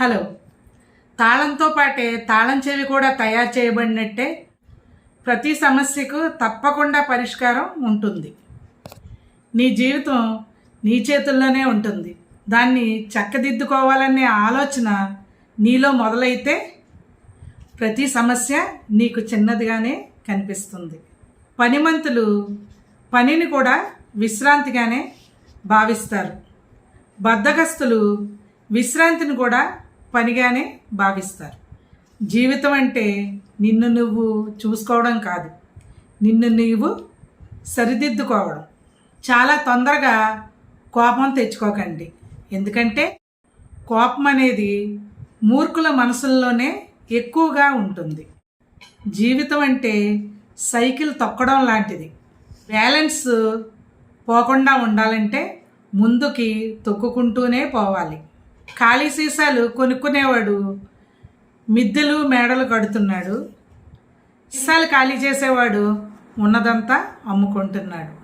Hello. తాళంతో పాటే తాళం చెవి కూడా తయారు చేయబడినట్టే ప్రతి సమస్యకు తప్పకుండా పరిష్కారం ఉంటుంది. నీ జీవితం నీ చేతుల్లోనే ఉంటుంది. దాన్ని చక్కదిద్దుకోవాలనే ఆలోచన నీలో మొదలైతే ప్రతి సమస్య నీకు చిన్నదిగానే కనిపిస్తుంది. పనిమంతులు పనిని కూడా విశ్రాంతిగానే భావిస్తారు. బద్ధకస్తులు విశ్రాంతిని కూడా పనిగానే భావిస్తారు. జీవితం అంటే నిన్ను నువ్వు చూసుకోవడం కాదు నిన్ను నీవు సరిదిద్దుకోవడం. చాలా తొందరగా కోపం తెచ్చుకోకండి. ఎందుకంటే కోపం అనేది మూర్ఖుల మనసుల్లోనే ఎక్కువగా ఉంటుంది. జీవితం అంటే సైకిల్ తొక్కడం లాంటిది. బ్యాలెన్స్ పోకుండా ఉండాలంటే ముందుకి తొక్కుకుంటూనే పోవాలి. ఖాళీ సీసాలు కొనుక్కునేవాడు. మిద్దెలు మేడలు కడుతున్నాడు. సీసాలు ఖాళీ చేసేవాడు ఉన్నదంతా అమ్ముకుంటున్నాడు.